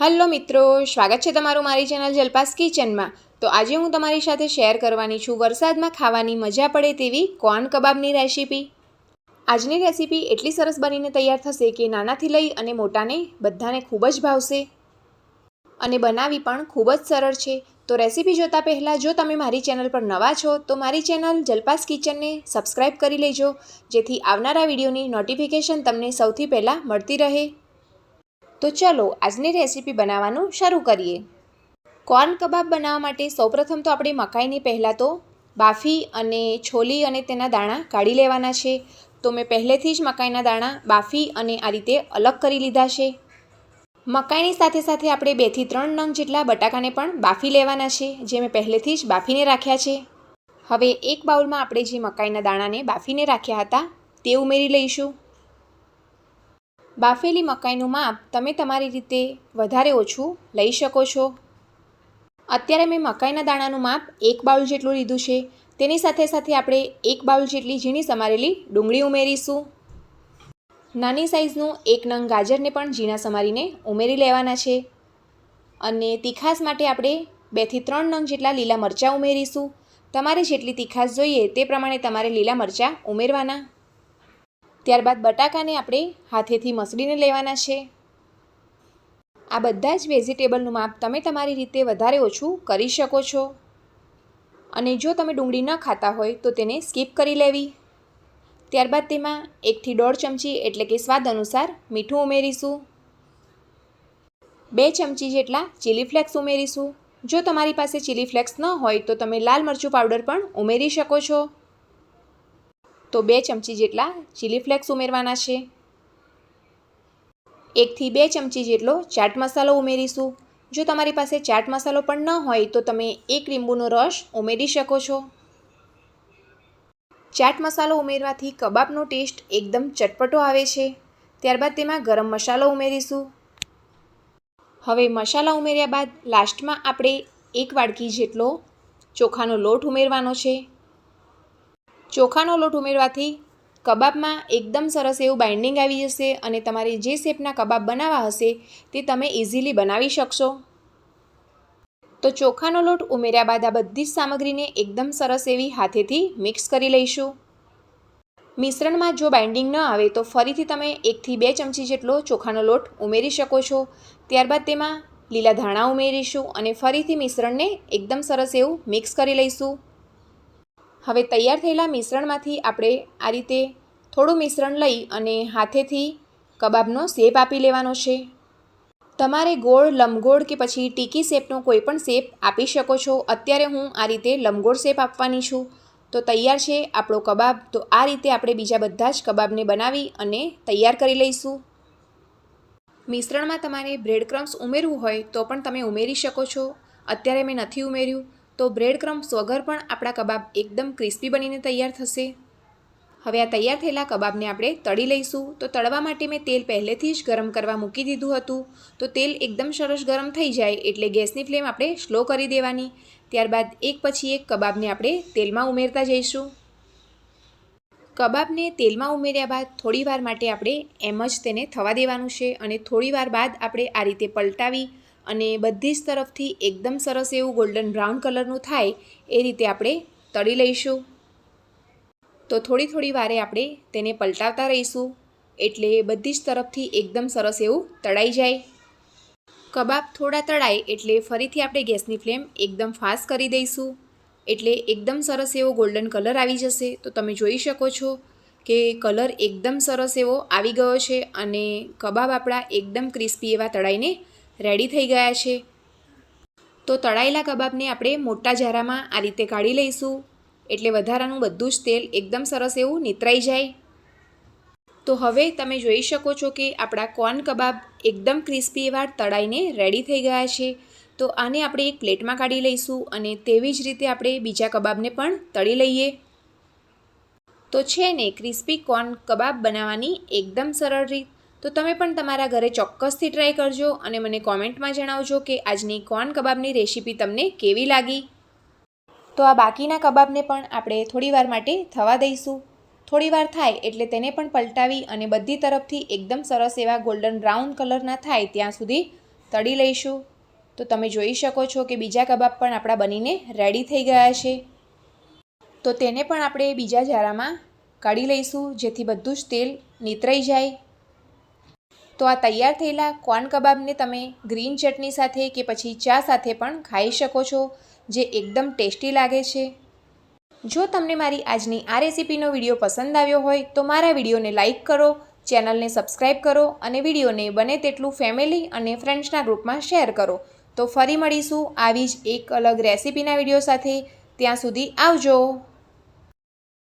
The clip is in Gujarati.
હલો મિત્રો, સ્વાગત છે તમારું મારી ચેનલ જલપાસ કિચનમાં. તો આજે હું તમારી સાથે શેર કરવાની છું વરસાદમાં ખાવાની મજા પડે તેવી કોર્ન કબાબની રેસીપી. આજની રેસીપી એટલી સરસ બનીને તૈયાર થશે કે નાનાથી લઈ અને મોટાને બધાને ખૂબ જ ભાવશે. અને બનાવી પણ ખૂબ જ સરળ છે. તો રેસીપી જોતાં પહેલાં જો તમે મારી ચેનલ પર નવા છો, તો મારી ચેનલ જલપાસ કિચનને સબસ્ક્રાઈબ કરી લેજો, જેથી આવનારા વિડીયોની નોટિફિકેશન તમને સૌથી પહેલાં મળતી રહે. તો ચલો આજની રેસીપી બનાવવાનું શરૂ કરીએ. કોર્ન કબાબ બનાવવા માટે સૌપ્રથમ તો આપણે મકાઈની પહેલાં તો બાફી અને છોલી અને તેના દાણા કાઢી લેવાના છે. તો મેં પહેલેથી જ મકાઈના દાણા બાફી અને આ રીતે અલગ કરી લીધા છે. મકાઈની સાથે સાથે આપણે બેથી ત્રણ નંગ જેટલા બટાકાને પણ બાફી લેવાના છે, જે મેં પહેલેથી જ બાફીને રાખ્યા છે. હવે એક બાઉલમાં આપણે જે મકાઈના દાણાને બાફીને રાખ્યા હતા, તે ઉમેરી લઈશું. બાફેલી મકાઈનું માપ તમે તમારી રીતે વધારે ઓછું લઈ શકો છો. અત્યારે મેં મકાઈના દાણાનું માપ એક બાઉલ જેટલું લીધું છે. તેની સાથે સાથે આપણે એક બાઉલ જેટલી ઝીણી સમારેલી ડુંગળી ઉમેરીશું. નાની સાઈઝનું એક નંગ ગાજરને પણ ઝીણા સમારીને ઉમેરી લેવાના છે. અને તીખાસ માટે આપણે બેથી ત્રણ નંગ જેટલા લીલા મરચાં ઉમેરીશું. તમારે જેટલી તીખાસ જોઈએ તે પ્રમાણે તમારે લીલા મરચાં ઉમેરવાના. ત્યારબાદ બટાકાને આપણે હાથેથી મસળીને લેવાના છે. આ બધા જ વેજીટેબલનું માપ તમે તમારી રીતે વધારે ઓછું કરી શકો છો. અને જો તમે ડુંગળી ન ખાતા હોય તો તેને સ્કીપ કરી લેવી. ત્યારબાદ તેમાં એકથી દોઢ ચમચી એટલે કે સ્વાદ અનુસાર મીઠું ઉમેરીશું. બે ચમચી જેટલા ચીલી ફ્લેક્સ ઉમેરીશું. જો તમારી પાસે ચીલી ફ્લેક્સ ન હોય તો તમે લાલ મરચું પાવડર પણ ઉમેરી શકો છો. તો બે ચમચી જેટલા ચીલી ફ્લેક્સ ઉમેરવાના છે. એકથી બે ચમચી જેટલો ચાટ મસાલો ઉમેરીશું. જો તમારી પાસે ચાટ મસાલો પણ ન હોય તો તમે એક લીંબુનો રસ ઉમેરી શકો છો. ચાટ મસાલો ઉમેરવાથી કબાબનો ટેસ્ટ એકદમ ચટપટો આવે છે. ત્યારબાદ તેમાં ગરમ મસાલો ઉમેરીશું. હવે મસાલા ઉમેર્યા બાદ લાસ્ટમાં આપણે એક વાડકી જેટલો ચોખાનો લોટ ઉમેરવાનો છે. ચોખાનો લોટ ઉમેરવાથી કબાબમાં એકદમ સરસ એવું બાઇન્ડિંગ આવી જશે અને તમારે જે શેપના કબાબ બનાવવા હશે તે તમે ઇઝીલી બનાવી શકશો. તો ચોખાનો લોટ ઉમેર્યા બાદ આ બધી જ સામગ્રીને એકદમ સરસ એવી હાથેથી મિક્સ કરી લઈશું. મિશ્રણમાં જો બાઇન્ડિંગ ન આવે તો ફરીથી તમે એકથી બે ચમચી જેટલો ચોખાનો લોટ ઉમેરી શકો છો. ત્યારબાદ તેમાં લીલા ધાણા ઉમેરીશું અને ફરીથી મિશ્રણને એકદમ સરસ એવું મિક્સ કરી લઈશું. હવે તૈયાર થયેલા મિશ્રણમાંથી આપણે આ રીતે થોડું મિશ્રણ લઈ અને હાથેથી કબાબનો શેપ આપી લેવાનો છે. તમારે ગોળ, લંબગોળ કે પછી ટીકી શેપનો કોઈ પણ શેપ આપી શકો છો. અત્યારે હું આ રીતે લંબગોળ શેપ આપવાની છું. તો તૈયાર છે આપણો કબાબ. તો આ રીતે આપણે બીજા બધા જ કબાબને બનાવી અને તૈયાર કરી લઈશું. મિશ્રણમાં તમારે બ્રેડ ક્રમ્સ ઉમેરવું હોય તો પણ તમે ઉમેરી શકો છો. અત્યારે મેં નથી ઉમેર્યું. તો બ્રેડ ક્રમ્સ વગર પણ આપણા કબાબ એકદમ ક્રિસ્પી બનીને તૈયાર થશે. હવે આ તૈયાર થયેલા કબાબને આપણે તળી લઈશું. તો તળવા માટે મેં તેલ પહેલેથી જ ગરમ કરવા મૂકી દીધું હતું. તો તેલ એકદમ સરસ ગરમ થઈ જાય એટલે ગેસની ફ્લેમ આપણે સ્લો કરી દેવાની. ત્યારબાદ એક પછી એક કબાબને આપણે તેલમાં ઉમેરતા જઈશું. કબાબને તેલમાં ઉમેર્યા બાદ થોડી વાર માટે આપણે એમ જ તેને થવા દેવાનું છે અને થોડી વાર બાદ આપણે આ રીતે પલટાવી અને બધી જ તરફથી એકદમ સરસ એવું ગોલ્ડન બ્રાઉન કલરનું થાય, એ રીતે આપણે તળી લઈશું. તો થોડી થોડી વારે આપણે તેને પલટાવતા રહીશું, એટલે બધી જ તરફથી એકદમ સરસ એવું તળાઈ જાય. કબાબ થોડા તળાય, એટલે ફરીથી આપણે ગેસની ફ્લેમ એકદમ ફાસ્ટ કરી દઈશું. એટલે એકદમ સરસ એવો ગોલ્ડન કલર આવી જશે. તો તમે જોઈ શકો છો કે કલર એકદમ સરસ એવો આવી ગયો છે અને કબાબ આપણા એકદમ ક્રિસ્પી એવા તળાઈને રેડી થઈ ગયા છે. તો તળાયેલા કબાબને આપણે મોટા જારામાં આ રીતે કાઢી લઈશું. એટલે વધારાનું બધું જ તેલ એકદમ સરસ એવું નીતરાઈ જાય. તો હવે તમે જોઈ શકો છો કે આપણા કોર્ન કબાબ એકદમ ક્રિસ્પી એવા તળાઈને રેડી થઈ ગયા છે. તો આને આપણે એક પ્લેટમાં કાઢી લઈશું અને તેવી જ રીતે આપણે બીજા કબાબને પણ તળી લઈએ. તો છે ને, ક્રિસ્પી કોર્ન કબાબ બનાવવાની એકદમ સરળ રીત. તો તમે પણ તમારા ઘરે ચોક્કસથી ટ્રાય કરજો અને મને કોમેન્ટમાં જણાવજો કે આજની કોર્ન કબાબની રેસીપી તમને કેવી લાગી. તો આ બાકીના કબાબને પણ આપણે થોડીવાર માટે થવા દઈશું. થોડી વાર થાય એટલે તેને પણ પલટાવી અને બધી તરફથી એકદમ સરસ એવા ગોલ્ડન બ્રાઉન કલરના થાય ત્યાં સુધી તળી લઈશું. તો તમે જોઈ શકો છો કે બીજા કબાબ પણ આપણા બનીને રેડી થઈ ગયા છે. તો તેને પણ આપણે બીજા જારામાં કાઢી લઈશું જેથી બધું જ તેલ નીતરાઈ જાય. તો આ તૈયાર થયેલા કોર્ન કબાબને તમે ગ્રીન ચટણી સાથે કે પછી ચા સાથે પણ ખાઈ શકો છો, જે એકદમ ટેસ્ટી લાગે છે. જો તમને મારી આજની આ રેસીપીનો વીડિયો પસંદ આવ્યો હોય, તો મારા વિડીયોને લાઇક કરો, ચેનલને સબસ્ક્રાઈબ કરો અને વિડીયોને બને તેટલું ફેમિલી અને ફ્રેન્ડ્સના ગ્રુપમાં શેર કરો. તો ફરી મળીશું આવી જ એક અલગ રેસીપીના વીડિયો સાથે. ત્યાં સુધી આવજો.